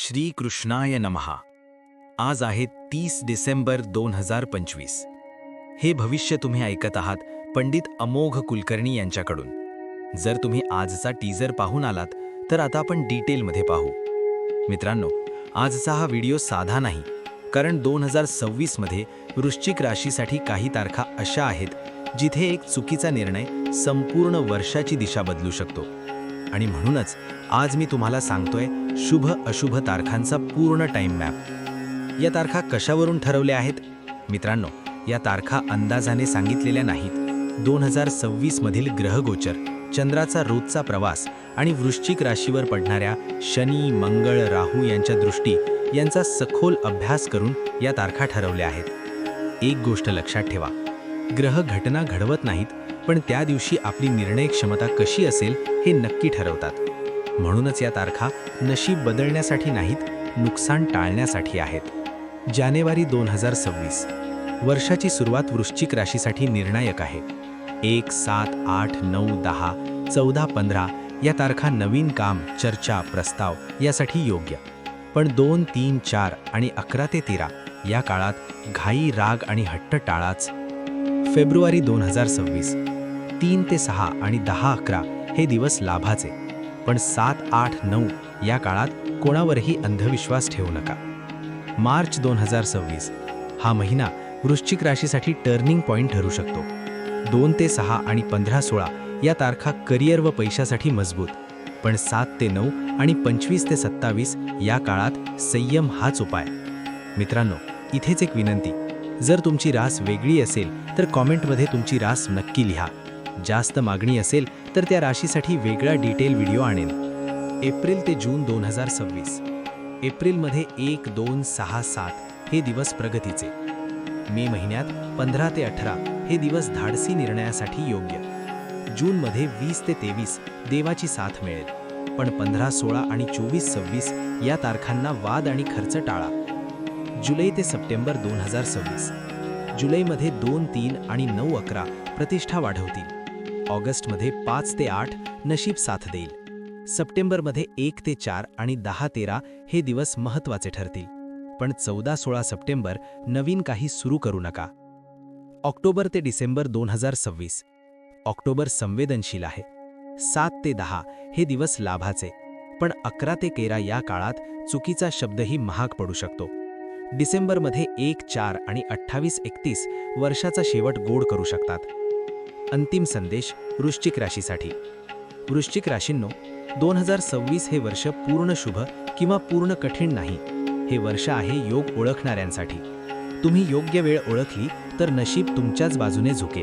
श्री कृष्णाय नमहा आज आहे तीस डिसेंबर दोन हजार पंचवीस. हे भविष्य तुम्ही ऐकत आहात पंडित अमोघ कुलकर्णी यांच्याकडून. जर तुम्ही आजचा टीजर पाहून आलात तर आता आपण डिटेलमध्ये पाहू. मित्रांनो आजचा हा व्हिडिओ साधा नाही कारण दोन हजार सव्वीसमध्ये वृश्चिक राशीसाठी काही तारखा अशा आहेत जिथे एक चुकीचा निर्णय संपूर्ण वर्षाची दिशा बदलू शकतो. आणि म्हणूनच आज मी तुम्हाला सांगतोय शुभ अशुभ तारखांचा पूर्ण टाइम मॅप या तारखा कशावरून ठरवल्या आहेत? मित्रांनो या तारखा अंदाजाने सांगितलेल्या नाहीत. दोन हजार सव्वीसमधील ग्रहगोचर चंद्राचा रोजचा प्रवास आणि वृश्चिक राशीवर पडणाऱ्या शनी मंगळ राहू यांच्या दृष्टी यांचा सखोल अभ्यास करून या तारखा ठरवल्या आहेत. एक गोष्ट लक्षात ठेवा ग्रह घटना घडवत नाहीत पण त्या दिवशी आपली निर्णय क्षमता कशी असेल हे नक्की ठरवतात. म्हणूनच या तारखा नशीब बदलण्यासाठी नाहीत नुकसान टाळण्यासाठी आहेत. जानेवारी दोन हजार सव्वीस वर्षाची सुरुवात वृश्चिक राशीसाठी निर्णायक आहे. एक सात आठ नऊ दहा चौदा पंधरा या तारखा नवीन काम चर्चा प्रस्ताव यासाठी योग्य. पण दोन तीन चार आणि अकरा ते तेरा या काळात घाई राग आणि हट्ट टाळाच. फेब्रुवारी दोन हजार सव्वीस तीन ते सहा आणि दहा अकरा हे दिवस लाभाचे. पण सात आठ नऊ या काळात कोणावरही अंधविश्वास ठेवू नका. मार्च दोन हजार सव्वीस हा महिना वृश्चिक राशीसाठी टर्निंग पॉईंट ठरू शकतो. दोन ते सहा आणि पंधरा सोळा या तारखा करिअर व पैशासाठी मजबूत पण सात ते नऊ आणि पंचवीस ते सत्तावीस या काळात संयम हाच उपाय. मित्रांनो इथेच एक विनंती. जर तुमची रास वेगळी असेल तर कॉमेंटमध्ये तुमची रास नक्की लिहा. जास्त मागणी असेल तर त्या राशीसाठी वेगळा डिटेल व्हिडिओ आणेन. एप्रिल ते जून दोन हजार सव्वीस. एप्रिलमध्ये एक दोन सहा सात हे दिवस प्रगतीचे. मे महिन्यात पंधरा ते अठरा हे दिवस धाडसी निर्णयासाठी योग्य. जूनमध्ये वीस ते तेवीस देवाची साथ मिळेल. पण पंधरा सोळा आणि चोवीस सव्वीस या तारखांना वाद आणि खर्च टाळा. जुलै ते सप्टेंबर दोन हजार सव्वीस. जुलैमध्ये दोन तीन आणि नऊ अकरा प्रतिष्ठा वाढवतील. ऑगस्टमध्ये पाच ते आठ नशीब साथ देईल. सप्टेंबरमध्ये एक ते चार आणि दहा तेरा हे दिवस महत्त्वाचे ठरतील. पण चौदा सोळा सप्टेंबर नवीन काही सुरू करू नका. ऑक्टोबर ते डिसेंबर दोन हजार सव्वीस. ऑक्टोबर संवेदनशील आहे. सात ते दहा हे दिवस लाभाचे. पण अकरा ते तेरा या काळात चुकीचा शब्दही महाग पडू शकतो. डिसेंबरमध्ये एक चार आणि अठ्ठावीस एकतीस वर्षाचा शेवट गोड करू शकतात. अंतिम संदेश वृश्चिक राशीसाठी. वृश्चिक राशींनो दोन हजार सव्वीस हे वर्ष पूर्ण शुभ किंवा पूर्ण कठीण नाही. हे वर्ष आहे योग ओळखणाऱ्यांसाठी. तुम्ही योग्य वेळ ओळखली तर नशीब तुमच्याच बाजूने झुकेल.